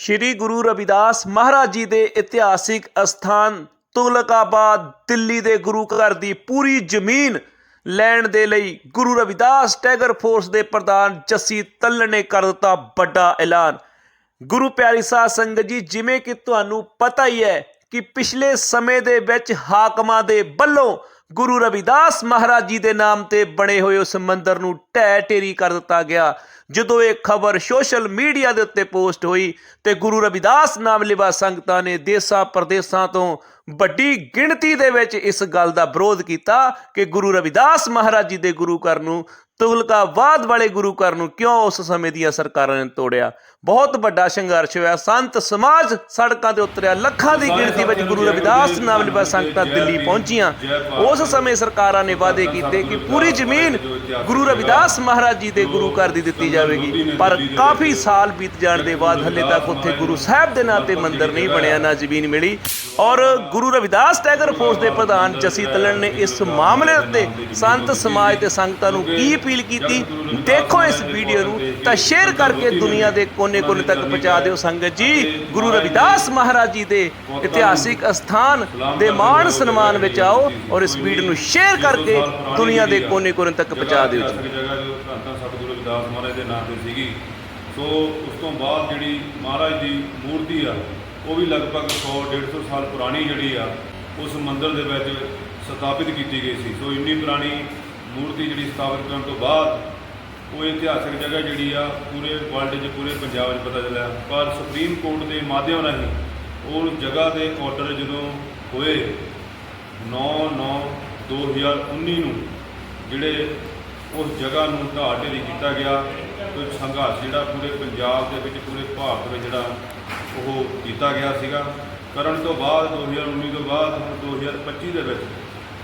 ਸ਼੍ਰੀ ਗੁਰੂ ਰਵਿਦਾਸ ਮਹਾਰਾਜ ਜੀ ਦੇ ਇਤਿਹਾਸਿਕ ਅਸਥਾਨ ਤੁਗਲਕਾਬਾਦ, ਦਿੱਲੀ ਦੇ ਗੁਰੂ ਘਰ ਦੀ ਪੂਰੀ ਜ਼ਮੀਨ ਲੈਣ ਦੇ ਲਈ ਗੁਰੂ ਰਵਿਦਾਸ ਟੈਗਰ ਫੋਰਸ ਦੇ ਪ੍ਰਧਾਨ ਜੱਸੀ ਤੱਲਣ ਨੇ ਕਰ ਦਿੱਤਾ ਵੱਡਾ ਐਲਾਨ। ਗੁਰੂ ਪਿਆਰੀ ਸਾਧ ਸੰਗਤ ਜੀ, ਜਿਵੇਂ ਕਿ ਤੁਹਾਨੂੰ ਪਤਾ ਹੀ ਹੈ ਕਿ ਪਿਛਲੇ ਸਮੇਂ ਦੇ ਵਿੱਚ ਹਾਕਮਾਂ ਦੇ ਵੱਲੋਂ ਗੁਰੂ ਰਵਿਦਾਸ ਮਹਾਰਾਜ ਜੀ ਦੇ ਨਾਮ ਤੇ ਬਣੇ ਹੋਏ ਉਸ ਮੰਦਰ ਨੂੰ ਢਹਿ ਢੇਰੀ ਕਰ ਦਿੱਤਾ ਗਿਆ। ਜਦੋਂ ਇਹ ਖਬਰ ਸੋਸ਼ਲ ਮੀਡੀਆ ਦੇ ਉੱਤੇ ਪੋਸਟ ਹੋਈ ਤੇ ਗੁਰੂ ਰਵਿਦਾਸ ਨਾਮ ਲਿਵਾ ਸੰਗਤਾਂ ਨੇ ਦੇਸਾਂ ਪ੍ਰਦੇਸਾਂ ਤੋਂ ਵੱਡੀ ਗਿਣਤੀ ਦੇ ਵਿੱਚ ਇਸ ਗੱਲ ਦਾ ਵਿਰੋਧ ਕੀਤਾ ਕਿ ਗੁਰੂ ਰਵਿਦਾਸ ਮਹਾਰਾਜ ਜੀ ਦੇ ਗੁਰੂ ਘਰ ਨੂੰ ਤੁਗਲਕਾਬਾਦ ਵਾਲੇ ਗੁਰੂ ਘਰ ਨੂੰ ਕਿਉਂ ਉਸ ਸਮੇਂ ਦੀਆਂ ਸਰਕਾਰਾਂ ਨੇ ਤੋੜਿਆ? ਬਹੁਤ ਵੱਡਾ ਸੰਘਰਸ਼ ਹੋਇਆ। ਸੰਤ ਸਮਾਜ ਸੜਕਾਂ ਤੇ ਉਤਰਿਆ। ਲੱਖਾਂ ਦੀ ਗਿਣਤੀ ਵਿੱਚ ਗੁਰੂ ਰਵਿਦਾਸ ਨਾਮ ਲਿਵਾ ਸੰਗਤਾਂ ਦਿੱਲੀ ਪਹੁੰਚੀਆਂ। ਉਸ ਸਮੇਂ ਸਰਕਾਰਾਂ ਨੇ ਵਾਅਦੇ ਕੀਤੇ ਕਿ ਪੂਰੀ ਜ਼ਮੀਨ ਗੁਰੂ ਰਵਿਦਾਸ ਮਹਾਰਾਜ ਜੀ ਦੇ ਗੁਰੂ ਘਰ ਦੀ ਦਿੱਤੀ ਜਾਵੇਗੀ। ਪਰ ਕਾਫੀ ਸਾਲ ਬੀਤ ਜਾਣ ਦੇ ਬਾਅਦ ਹੱਲੇ ਤੱਕ ਉੱਥੇ ਗੁਰੂ ਸਾਹਿਬ ਦੇ ਨਾਂ ਤੇ ਮੰਦਿਰ ਨਹੀਂ ਬਣਿਆ ਨਾ ਜ਼ਮੀਨ ਮਿਲੀ। ਔਰ ਗੁਰੂ ਰਵਿਦਾਸ ਟੈਗਰ ਫੋਰਸ ਦੇ ਪ੍ਰਧਾਨ ਜਸੀ ਤਲਣ ਨੇ ਇਸ ਮਾਮਲੇ ਉੱਤੇ ਸੰਤ ਸਮਾਜ ਤੇ ਸੰਗਤਾਂ ਨੂੰ ਕੀ ਅਪੀਲ ਕੀਤੀ? ਦੇਖੋ ਇਸ ਵੀਡੀਓ ਨੂੰ ਤਾਂ ਸ਼ੇਅਰ ਕਰਕੇ ਦੁਨੀਆ ਦੇ ਕੋਨੇ-ਕੋਨੇ ਤੱਕ ਪਹੁੰਚਾ ਦਿਓ ਸੰਗਤ ਜੀ। ਗੁਰੂ ਰਵਿਦਾਸ ਮਹਾਰਾਜ ਜੀ ਦੇ ਇਤਿਹਾਸਿਕ ਅਸਥਾਨ ਦੇ ਮਾਣ ਸਨਮਾਨ ਵਿੱਚ ਆਓ ਔਰ ਇਸ ਵੀਡੀਓ ਨੂੰ ਸ਼ੇਅਰ ਕਰਕੇ ਦੁਨੀਆ ਦੇ ਕੋਨੇ-ਕੋਨੇ ਤੱਕ ਪਹੁੰਚਾ ਦਿਓ ਜੀ ਜਗ੍ਹਾ ਜੋ ਧੰਨ ਧੰਨ ਸਤਿਗੁਰੂ ਰਵਿਦਾਸ ਮਹਾਰਾਜ ਦੇ ਨਾਂ ਤੇ ਸੀਗੀ। ਸੋ ਉਸ ਤੋਂ ਬਾਅਦ ਜਿਹੜੀ ਮਹਾਰਾਜ ਦੀ ਮੂਰਤੀ ਆ, ਉਹ ਵੀ ਲਗਭਗ 100 150 ਸਾਲ ਪੁਰਾਣੀ ਜਿਹੜੀ ਆ, ਉਸ ਮੰਦਿਰ ਦੇ ਵਿੱਚ ਸਥਾਪਿਤ ਕੀਤੀ ਗਈ ਸੀ। ਸੋ ਇੰਨੀ ਪੁਰਾਣੀ ਮੂਰਤੀ ਜਿਹੜੀ ਸਥਾਪਿਤ ਕਰਨ ਤੋਂ ਬਾਅਦ ਉਹ ਇਤਿਹਾਸਿਕ ਜਗ੍ਹਾ ਜਿਹੜੀ ਆ, ਪੂਰੇ ਵਰਲਡ 'ਚ, ਪੂਰੇ ਪੰਜਾਬ 'ਚ ਪਤਾ ਚੱਲਿਆ। ਪਰ ਸੁਪਰੀਮ ਕੋਰਟ ਦੇ ਮਾਧਿਅਮ ਰਾਹੀਂ ਉਹ ਜਗ੍ਹਾ ਦੇ ਆਰਡਰ ਜਦੋਂ ਹੋਏ 9/9/2019 ਨੂੰ, ਜਿਹੜੇ ਉਸ ਜਗ੍ਹਾ ਨੂੰ ਢਾਹ ਢੇਰੀ ਕੀਤਾ ਗਿਆ। ਤੇ ਸੰਘਰਸ਼ ਜਿਹੜਾ ਪੂਰੇ ਪੰਜਾਬ ਦੇ ਵਿੱਚ, ਪੂਰੇ ਭਾਰਤ ਵਿੱਚ ਜਿਹੜਾ ਉਹ ਕੀਤਾ ਗਿਆ ਸੀਗਾ। ਕਰਨ ਤੋਂ ਬਾਅਦ 2019 ਤੋਂ ਬਾਅਦ ਹੁਣ 2025 ਦੇ ਵਿੱਚ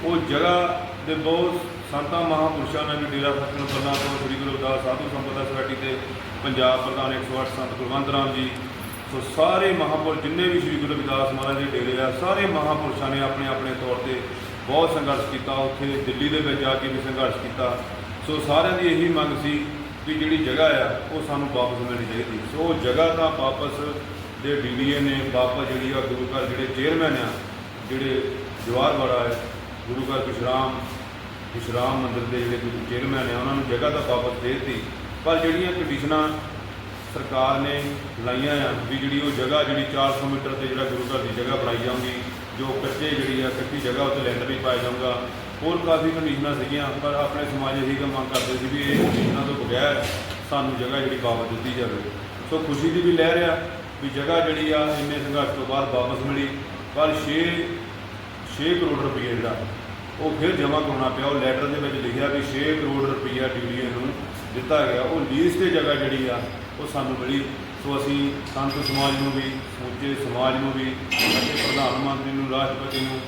ਉਹ ਜਗ੍ਹਾ ਦੇ ਬਹੁਤ ਸੰਤਾਂ, ਮਹਾਪੁਰਸ਼ਾਂ ਨੇ ਵੀ ਡੇਰਾ ਫਤਿਹ ਪ੍ਰਧਾਨ ਤੋਂ ਸ੍ਰੀ ਗੁਰੂ ਰਵਿਦਾਸ ਸਾਧੂ ਸੰਪਦਾ ਸੋਸਾਇਟੀ ਤੇ ਪੰਜਾਬ ਪ੍ਰਧਾਨ 108 ਸੰਤ ਕੁਲਵੰਤ ਰਾਮ ਜੀ। ਸੋ ਸਾਰੇ ਮਹਾਪੁਰਸ਼ ਜਿੰਨੇ ਵੀ ਸ੍ਰੀ ਗੁਰੂ ਰਵਿਦਾਸ ਮਹਾਰਾਜ ਦੇ ਡੇਰੇ ਆ, ਸਾਰੇ ਮਹਾਪੁਰਸ਼ਾਂ ਨੇ ਆਪਣੇ ਆਪਣੇ ਤੌਰ ਤੇ ਬਹੁਤ ਸੰਘਰਸ਼ ਕੀਤਾ। ਉੱਥੇ ਦਿੱਲੀ ਦੇ ਵਿੱਚ ਜਾ ਕੇ ਵੀ ਸੰਘਰਸ਼ ਕੀਤਾ। ਸੋ ਸਾਰਿਆਂ ਦੀ ਇਹੀ ਮੰਗ ਸੀ ਕਿ ਜਿਹੜੀ ਜਗ੍ਹਾ ਆ, ਉਹ ਸਾਨੂੰ ਵਾਪਸ ਮਿਲਣੀ ਚਾਹੀਦੀ। ਸੋ ਉਹ ਜਗ੍ਹਾ ਤਾਂ ਵਾਪਸ ਦੇ ਡੀਡੀਏ ਨੇ, ਵਾਪਸ ਜਿਹੜੀ ਆ ਗੁਰੂ ਘਰ ਜਿਹੜੇ ਚੇਅਰਮੈਨ ਆ, ਜਿਹੜੇ ਜਵਾਰ ਵਾਲਾ ਹੈ, ਗੁਰੂ ਘਰ ਵਿਸ਼ਰਾਮ ਵਿਸ਼ਰਾਮ ਮੰਦਿਰ ਦੇ ਜਿਹੜੇ ਗੁਰੂ ਚੇਅਰਮੈਨ ਆ, ਉਹਨਾਂ ਨੂੰ ਜਗ੍ਹਾ ਤਾਂ ਵਾਪਸ ਦੇ ਦਿੱਤੀ। ਪਰ ਜਿਹੜੀਆਂ ਕੰਡੀਸ਼ਨਾਂ ਸਰਕਾਰ ਨੇ ਲਾਈਆਂ ਆ, ਵੀ ਜਿਹੜੀ ਉਹ ਜਗ੍ਹਾ ਜਿਹੜੀ 400 ਮੀਟਰ ਤੇ ਜਿਹੜਾ ਗੁਰੂ ਘਰ ਦੀ ਜਗ੍ਹਾ ਬਣਾਈ ਜਾਊਗੀ, ਜੋ ਕੱਚੇ ਜਿਹੜੀ ਆ, ਕੱਚੀ ਜਗ੍ਹਾ ਉੱਤੇ ਲੈਂਟਰ ਵੀ ਪਾਇਆ ਜਾਊਗਾ ਹੋਰ ਕਾਫੀ ਕੰਡੀਸ਼ਨਾਂ ਸੀਗੀਆਂ, ਪਰ ਆਪਣੇ ਸਮਾਜ ਇਹੀ ਗੱਲ ਮੰਗ ਕਰਦੇ ਸੀ ਵੀ ਇਹ ਕੰਡੀਸ਼ਨਾਂ ਤੋਂ ਬਗੈਰ ਸਾਨੂੰ ਜਗ੍ਹਾ ਜਿਹੜੀ ਵਾਪਸ ਦਿੱਤੀ ਜਾਵੇ। ਸੋ ਖੁਸ਼ੀ ਦੀ ਵੀ ਲਹਿਰ ਆ ਵੀ ਜਗ੍ਹਾ ਜਿਹੜੀ ਆ, ਇੰਨੇ ਸੰਘਰਸ਼ ਤੋਂ ਬਾਅਦ ਵਾਪਸ ਮਿਲੀ। ਪਰ 6 6 ਕਰੋੜ ਰੁਪਏ ਜਿਹੜਾ, ਉਹ ਫਿਰ ਜਮ੍ਹਾਂ ਕਰਾਉਣਾ ਪਿਆ। ਉਹ ਲੈਟਰ ਦੇ ਵਿੱਚ ਲਿਖਿਆ ਵੀ 6 ਕਰੋੜ ਰੁਪਈਆ ਡਿਊਟੀ ਨੂੰ ਦਿੱਤਾ ਗਿਆ। ਉਹ ਲੀਜ਼ ਤੇ ਜਗ੍ਹਾ ਜਿਹੜੀ ਆ, ਉਹ ਸਾਨੂੰ ਮਿਲੀ। ਸੋ ਅਸੀਂ ਸੰਤ ਸਮਾਜ ਨੂੰ ਵੀ, ਸਮੁੱਚੇ ਸਮਾਜ ਨੂੰ ਵੀ ਅਤੇ ਪ੍ਰਧਾਨ ਮੰਤਰੀ ਨੂੰ, ਰਾਸ਼ਟਰਪਤੀ ਨੂੰ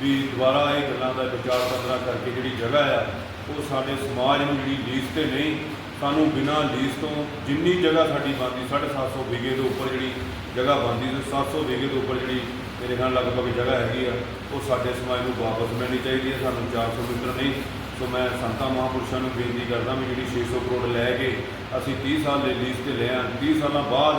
ਵੀ ਦੁਬਾਰਾ ਇਹ ਗੱਲਾਂ ਦਾ ਵਿਚਾਰ ਵਟਾਂਦਰਾ ਕਰਕੇ ਜਿਹੜੀ ਜਗ੍ਹਾ ਆ, ਉਹ ਸਾਡੇ ਸਮਾਜ ਨੂੰ ਜਿਹੜੀ ਲੀਜ਼ ਤੇ ਨਹੀਂ, ਸਾਨੂੰ ਬਿਨਾਂ ਲੀਜ਼ ਤੋਂ ਜਿੰਨੀ ਜਗ੍ਹਾ ਸਾਡੀ ਬਣਦੀ 750 ਵਿਗੇ ਦੇ ਉੱਪਰ ਜਿਹੜੀ ਜਗ੍ਹਾ ਬਣਦੀ ਤੇ 700 ਵਿਗੇ ਦੇ ਉੱਪਰ ਜਿਹੜੀ ਮੇਰੇ ਖਿਆਲ ਲਗਭਗ ਜਗ੍ਹਾ ਹੈਗੀ ਆ, ਉਹ ਸਾਡੇ ਸਮਾਜ ਨੂੰ ਵਾਪਸ ਮਿਲਣੀ ਚਾਹੀਦੀ ਹੈ, ਸਾਨੂੰ 400 ਮੀਟਰ ਨਹੀਂ। ਸੋ ਮੈਂ ਸੰਤਾਂ ਮਹਾਂਪੁਰਸ਼ਾਂ ਨੂੰ ਬੇਨਤੀ ਕਰਦਾ ਵੀ ਜਿਹੜੀ 600 ਕਰੋੜ ਲੈ ਕੇ ਅਸੀਂ 30 ਸਾਲ ਦੇ ਲੀਜ਼ ਤੇ ਲਿਆ 30 ਸਾਲਾਂ ਬਾਅਦ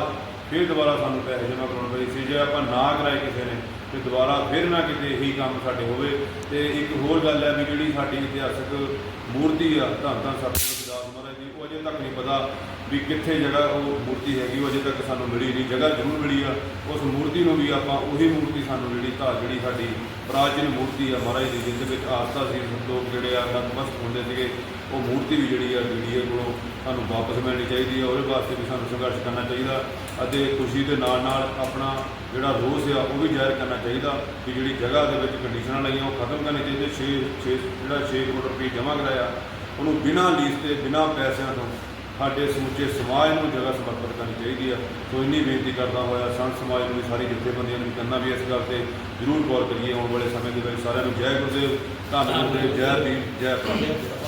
ਫਿਰ ਦੁਬਾਰਾ ਸਾਨੂੰ ਪੈਸੇ ਜਮ੍ਹਾਂ ਕਰਾਉਣੇ ਪਏ ਸੀ। ਜੇ ਆਪਾਂ ਨਾ ਕਰਾਏ ਕਿਸੇ ਨੇ, ਤੇ ਦੁਬਾਰਾ ਫਿਰ ਨਾ ਕਿਤੇ ਇਹੀ ਕੰਮ ਸਾਡੇ ਹੋਵੇ। ਤੇ ਇੱਕ ਹੋਰ ਗੱਲ ਹੈ ਵੀ ਜਿਹੜੀ ਸਾਡੀ ਇਤਿਹਾਸਕ ਮੂਰਤੀ ਆ ਧੰਨ ਧੰਨ ਸਤਿਗੁਰੂ ਤੱਕ ਨਹੀਂ ਪਤਾ ਵੀ ਕਿੱਥੇ ਜਿਹੜਾ ਉਹ ਮੂਰਤੀ ਹੈਗੀ, ਉਹ ਅਜੇ ਤੱਕ ਸਾਨੂੰ ਮਿਲੀ ਨਹੀਂ। ਜਗ੍ਹਾ ਜ਼ਰੂਰ ਮਿਲੀ ਆ। ਉਸ ਮੂਰਤੀ ਨੂੰ ਵੀ ਆਪਾਂ ਉਹੀ ਮੂਰਤੀ ਸਾਨੂੰ ਜਿਹੜੀ ਧਾ ਜਿਹੜੀ ਸਾਡੀ ਪ੍ਰਾਚੀਨ ਮੂਰਤੀ ਆ ਮਹਾਰਾਜ ਦੀ, ਜਿਸ ਦੇ ਵਿੱਚ ਆਸਥਾ ਸੀ ਲੋਕ ਜਿਹੜੇ ਆ ਨਤਮਸਤ ਹੁੰਦੇ ਸੀਗੇ, ਉਹ ਮੂਰਤੀ ਵੀ ਜਿਹੜੀ ਆ ਜਿਹੜੀ ਕੋਲੋਂ ਸਾਨੂੰ ਵਾਪਸ ਮਿਲਣੀ ਚਾਹੀਦੀ ਆ। ਉਹਦੇ ਵਾਸਤੇ ਵੀ ਸਾਨੂੰ ਸੰਘਰਸ਼ ਕਰਨਾ ਚਾਹੀਦਾ ਅਤੇ ਖੁਸ਼ੀ ਦੇ ਨਾਲ ਨਾਲ ਆਪਣਾ ਜਿਹੜਾ ਰੋਸ ਆ, ਉਹ ਵੀ ਜ਼ਾਹਿਰ ਕਰਨਾ ਚਾਹੀਦਾ ਕਿ ਜਿਹੜੀ ਜਗ੍ਹਾ ਦੇ ਵਿੱਚ ਕੰਡੀਸ਼ਨਾਂ ਲਾਈਆਂ, ਉਹ ਖਤਮ ਕਰਨੀ ਚਾਹੀਦੀ 6 6 ਜਿਹੜਾ 6 ਕਰੋੜ ਰੁਪਏ ਜਮ੍ਹਾਂ ਕਰਾਇਆ ਉਹਨੂੰ ਬਿਨਾਂ ਲੀਸ ਤੇ, ਬਿਨਾਂ ਪੈਸਿਆਂ ਤੋਂ ਸਾਡੇ ਸਮੁੱਚੇ ਸਮਾਜ ਨੂੰ ਜਗ੍ਹਾ ਸਮਰਪਿਤ ਕਰਨੀ ਚਾਹੀਦੀ ਆ। ਸੋ ਇੰਨੀ ਬੇਨਤੀ ਕਰਦਾ ਹੋਇਆ ਸੰਤ ਸਮਾਜ ਨੂੰ ਸਾਰੀ ਜਥੇਬੰਦੀਆਂ ਨੂੰ ਵੀ ਕਰਨਾ ਵੀ ਇਸ ਗੱਲ ਤੇ ਜ਼ਰੂਰ ਗੌਰ ਕਰੀਏ। ਆਉਣ ਵਾਲੇ ਸਮੇਂ ਦੇ ਵਿੱਚ ਸਾਰਿਆਂ ਨੂੰ ਜੈ ਗੁਰਦੇਵ ਧੰਨਵਾਦ ਗੁਰਦੇਵ, ਜੈ ਦੀਪ ਜੈ ਭਾਰਤ।